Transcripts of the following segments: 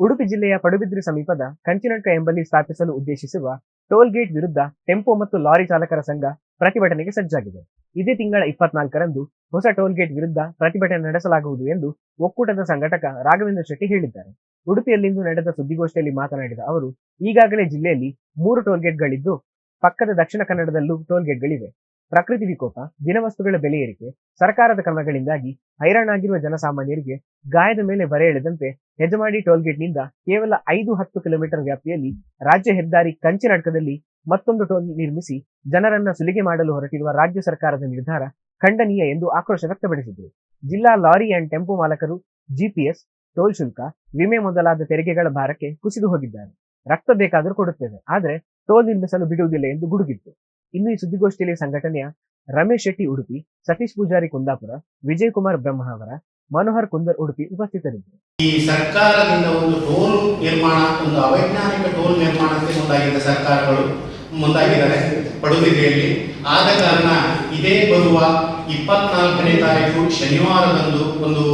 ಉಡುಪಿ ಜಿಲ್ಲೆಯ ಪಡುಬಿದ್ರಿ ಸಮೀಪದ ಕಂಚಿನಡ್ಕ ಎಂಬಲ್ಲಿ ಸ್ಥಾಪಿಸಲು ಉದ್ದೇಶಿಸುವ ಟೋಲ್ ಗೇಟ್ ವಿರುದ್ಧ ಟೆಂಪೋ ಮತ್ತು ಲಾರಿ ಚಾಲಕರ ಸಂಘ ಪ್ರತಿಭಟನೆಗೆ ಸಜ್ಜಾಗಿದೆ. ಇದೇ ತಿಂಗಳ ಇಪ್ಪತ್ನಾಲ್ಕರಂದು ಹೊಸ ಟೋಲ್ ಗೇಟ್ ವಿರುದ್ಧ ಪ್ರತಿಭಟನೆ ನಡೆಸಲಾಗುವುದು ಎಂದು ಒಕ್ಕೂಟದ ಸಂಘಟಕ ರಾಘವೇಂದ್ರ ಶೆಟ್ಟಿ ಹೇಳಿದ್ದಾರೆ. ಉಡುಪಿಯಲ್ಲಿಂದು ನಡೆದ ಸುದ್ದಿಗೋಷ್ಠಿಯಲ್ಲಿ ಮಾತನಾಡಿದ ಅವರು, ಈಗಾಗಲೇ ಜಿಲ್ಲೆಯಲ್ಲಿ ಮೂರು ಟೋಲ್ ಗೇಟ್ಗಳಿದ್ದು, ಪಕ್ಕದ ದಕ್ಷಿಣ ಕನ್ನಡದಲ್ಲೂ ಟೋಲ್ ಗೇಟ್ಗಳಿವೆ. ಪ್ರಕೃತಿ ವಿಕೋಪ, ದಿನವಸ್ತುಗಳ ಬೆಲೆ ಏರಿಕೆ, ಸರ್ಕಾರದ ಕ್ರಮಗಳಿಂದಾಗಿ ಹೈರಾಣಾಗಿರುವ ಜನಸಾಮಾನ್ಯರಿಗೆ ಗಾಯದ ಮೇಲೆ ಬರೆ ಎಳೆದಂತೆ ಹೆಜಮಾಡಿ ಟೋಲ್ಗೇಟ್ನಿಂದ ಕೇವಲ ಐದು ಹತ್ತು ಕಿಲೋಮೀಟರ್ ವ್ಯಾಪ್ತಿಯಲ್ಲಿ ರಾಜ್ಯ ಹೆದ್ದಾರಿ ಕಂಚಿನಡ್ಕದಲ್ಲಿ ಮತ್ತೊಂದು ಟೋಲ್ ನಿರ್ಮಿಸಿ ಜನರನ್ನ ಸುಲಿಗೆ ಮಾಡಲು ಹೊರಟಿರುವ ರಾಜ್ಯ ಸರ್ಕಾರದ ನಿರ್ಧಾರ ಖಂಡನೀಯ ಎಂದು ಆಕ್ರೋಶ ವ್ಯಕ್ತಪಡಿಸಿದರು. ಜಿಲ್ಲಾ ಲಾರಿ ಅಂಡ್ ಟೆಂಪೋ ಮಾಲಕರು ಜಿಪಿಎಸ್, ಟೋಲ್ ಶುಲ್ಕ, ವಿಮೆ ಮೊದಲಾದ ತೆರಿಗೆಗಳ ಭಾರಕ್ಕೆ ಕುಸಿದು ಹೋಗಿದ್ದಾರೆ. ರಕ್ತ ಬೇಕಾದರೂ ಕೊಡುತ್ತೇವೆ, ಆದರೆ ಟೋಲ್ ನಿರ್ಮಿಸಲು ಬಿಡುವುದಿಲ್ಲ ಎಂದು ಗುಡುಗಿತ್ತು. ಇನ್ನು ಈ ಸುದ್ದಿಗೋಷ್ಠಿಯಲ್ಲಿ ಸಂಘಟನೆಯ ರಮೇಶ್ ಶೆಟ್ಟಿ ಉಡುಪಿ, ಸತೀಶ್ ಪೂಜಾರಿ ಕುಂದಾಪುರ, ವಿಜಯ್ ಕುಮಾರ್ ಬ್ರಹ್ಮಾವರ ಮನೋಹರ್ ಕುಂದರ್ ಉಡುಪಿ ಉಪಸ್ಥಿತರಿದ್ದರು. ಈ ಸರ್ಕಾರದಿಂದ ಒಂದು ಟೋಲ್ ನಿರ್ಮಾಣ, ಒಂದು ಅವೈಜ್ಞಾನಿಕ ಟೋಲ್ ನಿರ್ಮಾಣಕ್ಕೆ ಮುಂದಾಗಿದ್ದ ಸರ್ಕಾರಗಳು ಮುಂದಾಗಿದ್ದಾರೆ ಪಡುಬಿದ್ರೆಯಲ್ಲಿ. ಆದ ಕಾರಣ ಇದೇ ಬರುವ ಇಪ್ಪತ್ನಾಲ್ಕನೇ ತಾರೀಕು ಶನಿವಾರದಂದು ಒಂದು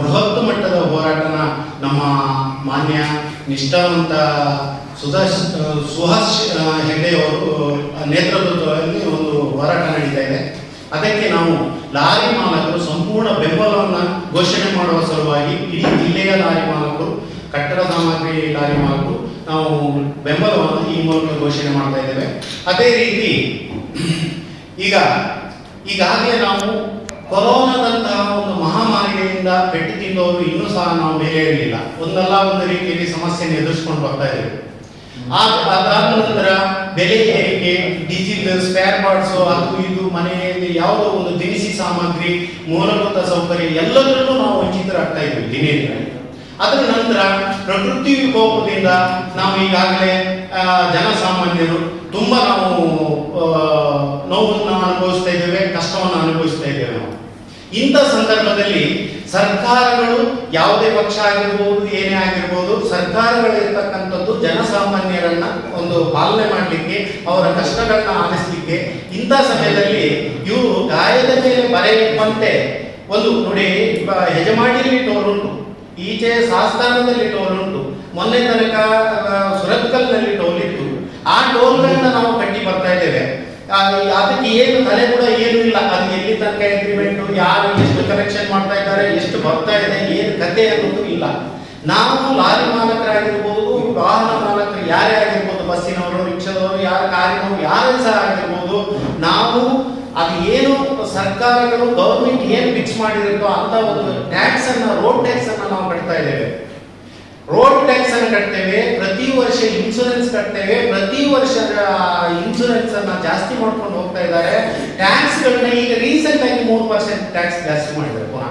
ಬೃಹತ್ ಮಟ್ಟದ ಹೋರಾಟನ ನಮ್ಮ ಮಾನ್ಯ ನಿಷ್ಠಾವಂತ ಸುಧಾಶ್ ಸುಹಾಸ್ ಹೆಗ್ಡೆಯವರು ನೇತೃತ್ವದಲ್ಲಿ ಒಂದು ಹೋರಾಟ ನಡೀತಾ ಇದೆ. ಅದಕ್ಕೆ ನಾವು ಲಾರಿ ಮಾಲಕರು ಸಂಪೂರ್ಣ ಬೆಂಬಲವನ್ನು ಘೋಷಣೆ ಮಾಡುವ ಸಲುವಾಗಿ ಇಡೀ ಜಿಲ್ಲೆಯ ಲಾರಿ ಮಾಲಕರು, ಕಟ್ಟಡ ಸಾಮಗ್ರಿ ಲಾರಿ ಮಾಲಕರು ನಾವು ಬೆಂಬಲವನ್ನು ಈ ಮೂಲಕ ಘೋಷಣೆ ಮಾಡ್ತಾ ಇದ್ದೇವೆ. ಅದೇ ರೀತಿ ಈಗ ಈಗಾಗಲೇ ನಾವು ಕೊರೋನಾದಂತಹ ಒಂದು ಮಹಾಮಾರಿಯಿಂದ ಪೆಟ್ಟು ತಿಂದವರು ಇನ್ನೂ ಸಹ ನಾವು ಮೇಲೆ ಇರಲಿಲ್ಲ. ಒಂದಲ್ಲ ಒಂದು ರೀತಿಯಲ್ಲಿ ಸಮಸ್ಯೆಯನ್ನು ಎದುರಿಸ್ಕೊಂಡು ಬರ್ತಾ ಇದ್ದೇವೆ. ಅದಾದ ನಂತರ ಬೆಲೆ ಏರಿಕೆ, ಡೀಸೆಲ್ ಸ್ಪೇರ್ ಪಾರ್ಟ್ಸ್ ಅದು ಇದು ಮನೆಯಲ್ಲಿ ಯಾವುದೋ ಒಂದು ದಿನಸಿ ಸಾಮಗ್ರಿ, ಮೂಲಭೂತ ಸೌಕರ್ಯ ಎಲ್ಲದರಲ್ಲೂ ನಾವು ವಂಚಿತರಾಗ್ತಾ ಇದ್ವಿ ದಿನೇ ದಿನ ಅದರ ನಂತರ ಪ್ರಕೃತಿ ವಿಕೋಪದಿಂದ ನಾವು ಈಗಾಗಲೇ ಜನಸಾಮಾನ್ಯರು ತುಂಬಾ ನಾವು ನೋವನ್ನು ಅನುಭವಿಸ್ತಾ ಇದ್ದೇವೆ, ಕಷ್ಟವನ್ನು ಅನುಭವಿಸ್ತಾ ಇದ್ದೇವೆ ನಾವು. ಇಂಥ ಸಂದರ್ಭದಲ್ಲಿ ಸರ್ಕಾರಗಳು ಯಾವುದೇ ಪಕ್ಷ ಆಗಿರ್ಬೋದು, ಏನೇ ಆಗಿರ್ಬೋದು, ಸರ್ಕಾರಗಳಿರ್ತಕ್ಕಂಥದ್ದು ಜನಸಾಮಾನ್ಯರನ್ನ ಒಂದು ಪಾಲನೆ ಮಾಡಲಿಕ್ಕೆ, ಅವರ ಕಷ್ಟಗಳನ್ನ ಆಲಿಸಲಿಕ್ಕೆ ಇಂಥ ಸಮಯದಲ್ಲಿ ಇವರು ಗಾಯದ ಮೇಲೆ ಬರೆಯುವಂತೆ ಒಂದು ನೋಡಿ ಹೆಜಮಾಡಿಯಲ್ಲಿ ಟೋಲ್ ಉಂಟು ಈಚೆ ಸಾಸ್ತಾನದಲ್ಲಿ ಟೋಲುಂಟು ಮೊನ್ನೆ ತನಕ ಸುರತ್ಕಲ್ನಲ್ಲಿ ಟೋಲ್ ಇತ್ತು ಆ ಟೋಲ್ಗಳನ್ನ ನಾವು ಕಟ್ಟಿ ಬರ್ತಾ ಇದ್ದೇವೆ. ಅದಕ್ಕೆ ಏನು ತಲೆ ಕೂಡ ಏನು ಇಲ್ಲ. ಅದು ಎಲ್ಲಿ ತನಕ ಎಷ್ಟು ಕಲೆಕ್ಷನ್ ಮಾಡ್ತಾ ಇದ್ದಾರೆ, ಎಷ್ಟು ಬರ್ತಾ ಇದೆ, ಏನು ಕತೆ ಅನ್ನೋದು ಇಲ್ಲ. ನಾವು ಲಾರಿ ಮಾಲಕರಾಗಿರ್ಬೋದು ವಾಹನ ಮಾಲಕರು ಯಾರೇ ಆಗಿರ್ಬೋದು, ಬಸ್ಸಿನವರು, ರಿಕ್ಷಾದವರು, ಯಾರು ಕಾರಿನವರು, ಯಾರೇ ಸಹ ಆಗಿರ್ಬೋದು, ನಾವು ಅದು ಏನು ಸರ್ಕಾರಗಳು ಗೌರ್ಮೆಂಟ್ ಏನು ಫಿಕ್ಸ್ ಮಾಡಿರುತ್ತೋ ಅಂತ ಒಂದು ಟ್ಯಾಕ್ಸ್ ಅನ್ನ ರೋಡ್ ಟ್ಯಾಕ್ಸ್ ಅನ್ನ ನಾವು ಕಟ್ತಾ ಇದ್ದೇವೆ. ರೋಡ್ ಟ್ಯಾಕ್ಸ್ ಅನ್ನು ಕಟ್ತೇವೆ, ಪ್ರತಿ ವರ್ಷ ಇನ್ಶೂರೆನ್ಸ್ ಕಟ್ತೇವೆ, ಪ್ರತಿ ವರ್ಷ ಇನ್ಶೂರೆನ್ಸ್ ಅನ್ನ ಜಾಸ್ತಿ ಮಾಡ್ಕೊಂಡು ಹೋಗ್ತಾ ಇದ್ದಾರೆ. ಟ್ಯಾಕ್ಸ್ ಗಳನ್ನ ಈಗ ರೀಸೆಂಟ್ ಆಗಿ ಮೂರು ಪರ್ಸೆಂಟ್ ಟ್ಯಾಕ್ಸ್ ಜಾಸ್ತಿ ಮಾಡಿದ್ದಾರೆ. ಪುನಃ.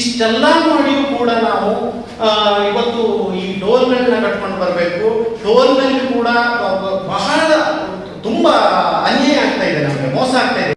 ಇಷ್ಟೆಲ್ಲ ಮಾಡಿಯೂ ಕೂಡ ನಾವು ಇವತ್ತು ಈ ಟೋಲ್ಗಳನ್ನ ಕಟ್ಕೊಂಡು ಬರಬೇಕು. ಟೋಲ್ನಲ್ಲಿ ಕೂಡ ಬಹಳ, ತುಂಬಾ ಅನ್ಯಾಯ ಆಗ್ತಾ ಇದೆ ನಮಗೆ, ಮೋಸ ಆಗ್ತಾ ಇದೆ.